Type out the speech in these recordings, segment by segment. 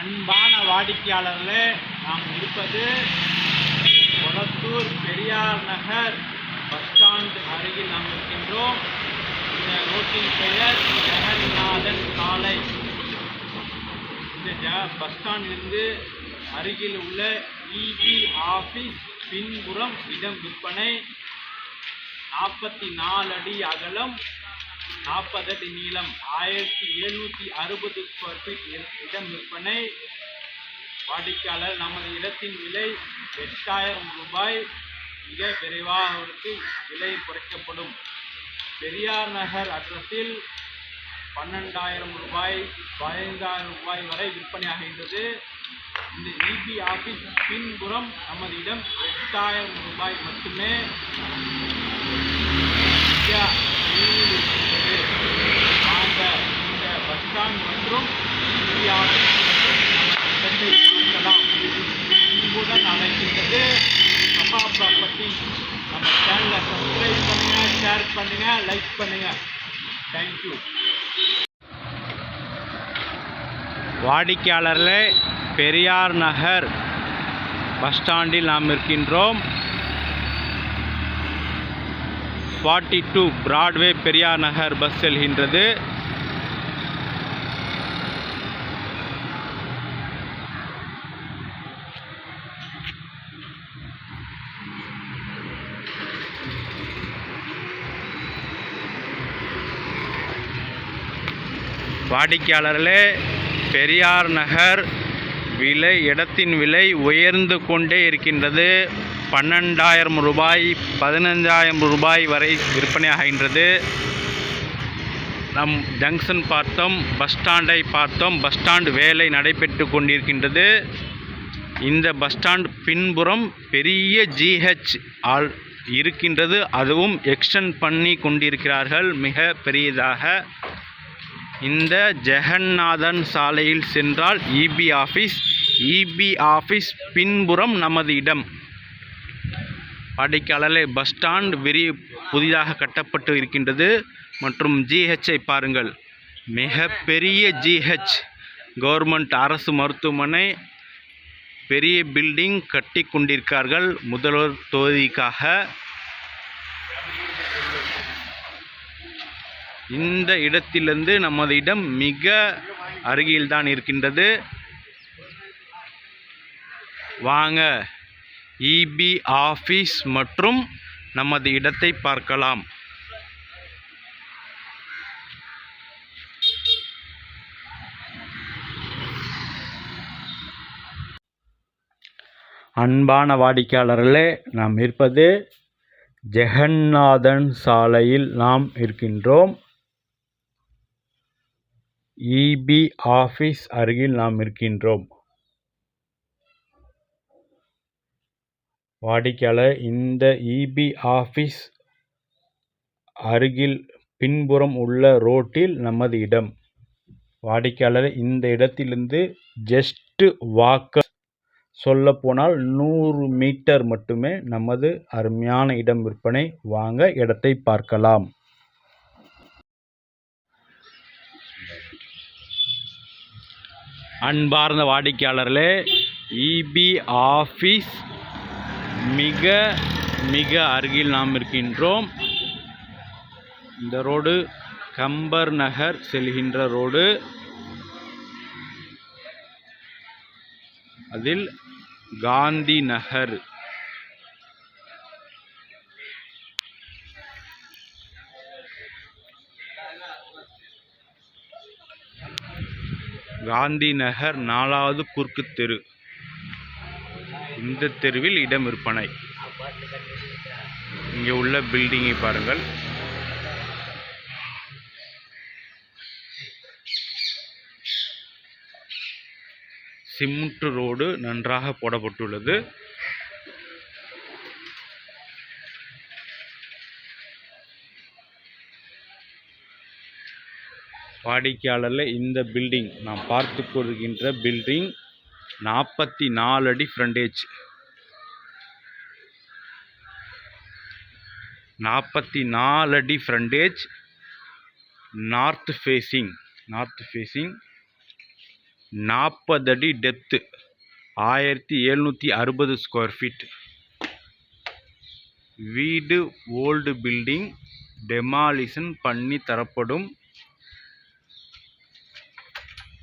அன்பான வாடிக்கையாளர்களே நாம் இருப்பது கொளத்தூர் பெரியார் நகர் பஸ் ஸ்டாண்ட் அருகில் நாம் இருக்கின்றோம். இந்த ரோட்டின் பெயர் ஜெகநாதன் சாலை. இந்த ஜ பஸ் ஸ்டாண்டிலிருந்து அருகில் உள்ள இபி ஆஃபீஸ் பின்புறம் இடம் விற்பனை. நாற்பத்தி நாலு அடி அகலம். நாற்பது அடி நீளம் ஆயிரத்தி எழுநூற்றி அறுபது ஸ்கொயர் ஃபீட் இடம் விற்பனை. வாடிக்கையாளர் நமது இடத்தின் விலை எட்டாயிரம் ரூபாய். மிக விரைவாக அவருக்கு விலை குறைக்கப்படும். பெரியார் நகர் அட்ரஸில் பன்னெண்டாயிரம் ரூபாய் பதினைந்தாயிரம் ரூபாய் வரை விற்பனையாகின்றது. இந்த இபி ஆஃபீஸ் பின்புறம் நமது இடம் எட்டாயிரம் ரூபாய் மட்டுமே மிக அருகில் இருக்கின்றது வாங்க இந்த பஸ் ஸ்டாண்ட் மற்றும் இபி ஆஃபீஸ் இடத்தை பார்க்கலாம் அன்புடன் அழைக்கின்றது சபா ப்ராப்பர்ட்டி நம்ம சேனலை சப்ஸ்கிரைப் பண்ணுங்கள் ஷேர் பண்ணுங்கள் லைக் பண்ணுங்கள் தேங்க்யூ வாடிக்கையாளர்களே பெரியார் நகர் பஸ் ஸ்டாண்டில் நாம் இருக்கின்றோம். Forty two Broadway Periyar Nagar bus செல்கின்றது. வாடிக்கையாளர்களே பெரியார் நகர் விலை இடத்தின் விலை உயர்ந்து கொண்டே இருக்கின்றது. பன்னெண்டாயிரம் ரூபாய் பதினஞ்சாயிரம் ரூபாய் வரை விற்பனையாகின்றது. நம் ஜங்ஷன் பார்த்தோம் பஸ் ஸ்டாண்டை பார்த்தோம் பஸ் ஸ்டாண்ட் வேலை நடைபெற்று கொண்டிருக்கின்றது. இந்த பஸ் ஸ்டாண்ட் பின்புறம் பெரிய ஜிஹெச் ஆல் இருக்கின்றது. அதுவும் எக்ஸ்டன் பண்ணி கொண்டிருக்கிறார்கள். மிக பெரியதாக. இந்த ஜெகநாதன் சாலையில் சென்றால் இபி ஆஃபீஸ் இபி ஆஃபீஸ் பின்புறம் நமது இடம். வாடிக்கையாளர்களே பஸ் ஸ்டாண்ட் விரி புதிதாக கட்டப்பட்டு இருக்கின்றது மற்றும் ஜிஹெச்சை பாருங்கள். மிக பெரிய ஜிஹெச் கவர்மெண்ட் அரசு மருத்துவமனை பெரிய பில்டிங் கட்டி கொண்டிருக்கார்கள். முதல்வர் தொகுதிக்காக இந்த இடத்திலிருந்து நமது இடம் மிக அருகில்தான் இருக்கின்றது. வாங்க இபி ஆஃபீஸ் மற்றும் நமது இடத்தை பார்க்கலாம். அன்பான வாடிக்கையாளர்களே நாம் இருப்பது ஜெகநாதன் சாலையில் நாம் இருக்கின்றோம். இபி ஆஃபீஸ் அருகில் நாம் இருக்கின்றோம். வாடிக்கையாளர் இந்த இபி ஆஃபீஸ் அருகில் பின்புறம் உள்ள ரோட்டில் நமது இடம். வாடிக்கையாளர் இந்த இடத்திலிருந்து ஜஸ்ட் வாக்க சொல்ல போனால் நூறு மீட்டர் மட்டுமே நமது அருமையான இடம் விற்பனை வாங்க இடத்தை பார்க்கலாம். அன்பார்ந்த வாடிக்கையாளர்களே இபி ஆஃபீஸ் மிக மிக அருகில் நாம் இருக்கின்றோம். இந்த ரோடு கம்பர் நகர் செல்கின்ற ரோடு. அதில் காந்தி நகர். காந்தி நகர் நாலாவது குறுக்கு தெரு. இந்த தெருவில் இடம் விற்பனை இங்கே உள்ள பில்டிங்கை பாருங்கள். சிமெண்ட் ரோடு நன்றாக போடப்பட்டுள்ளது. வாடிக்கையாளரில் இந்த பில்டிங் நாம் பார்த்து கொள்கின்ற பில்டிங் நாற்பத்தி நாலு அடி ஃப்ரண்டேஜ் நாற்பத்தி நாலு அடி frontage north facing north facing நாற்பது அடி டெப்த்து ஆயிரத்தி எழுநூற்றி அறுபது ஸ்கொயர் ஃபீட் வீடு ஓல்டு பில்டிங் டெமாலிஷன் பண்ணி தரப்படும்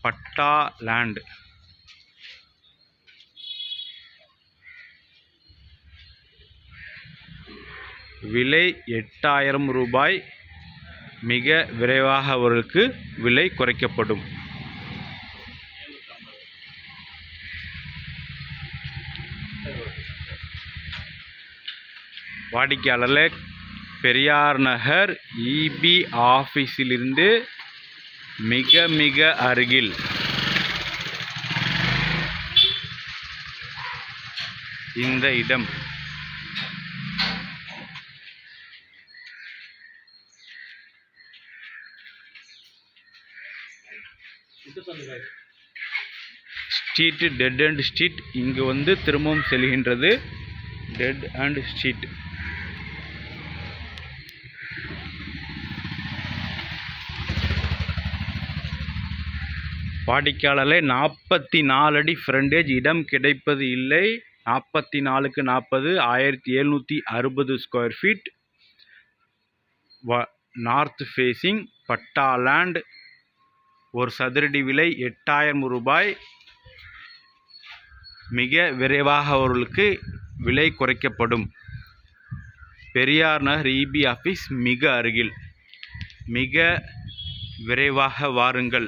பட்டா லேண்ட் விலை எட்டாயிரம் ரூபாய். மிக விரைவாக அவர்களுக்கு விலை குறைக்கப்படும். வாடிக்கையாளர் பெரியார் நகர் இபி ஆஃபீஸிலிருந்து மிக மிக அருகில். இந்த இடம். ஸ்ட்ரீட் டெட் அண்ட் ஸ்ட்ரீட் இங்கு வந்து திரும்பவும் செல்கின்றது டெட் அண்ட் ஸ்ட்ரீட் வாடிக்கையாளர்களே நாற்பத்தி நாலு அடி ஃப்ரண்டேஜ் இடம் கிடைப்பது இல்லை. நாற்பத்தி நாலுக்கு நாற்பது ஆயிரத்தி எழுநூற்றி அறுபது ஸ்கொயர் ஃபீட் வ நார்த் ஃபேஸிங் பட்டா லேண்ட் ஒரு சதுரடி விலை எட்டாயிரம் ரூபாய். மிக விரைவாக அவர்களுக்கு விலை குறைக்கப்படும். பெரியார் நகர் இபி ஆஃபீஸ் மிக அருகில். மிக விரைவாக வாருங்கள்.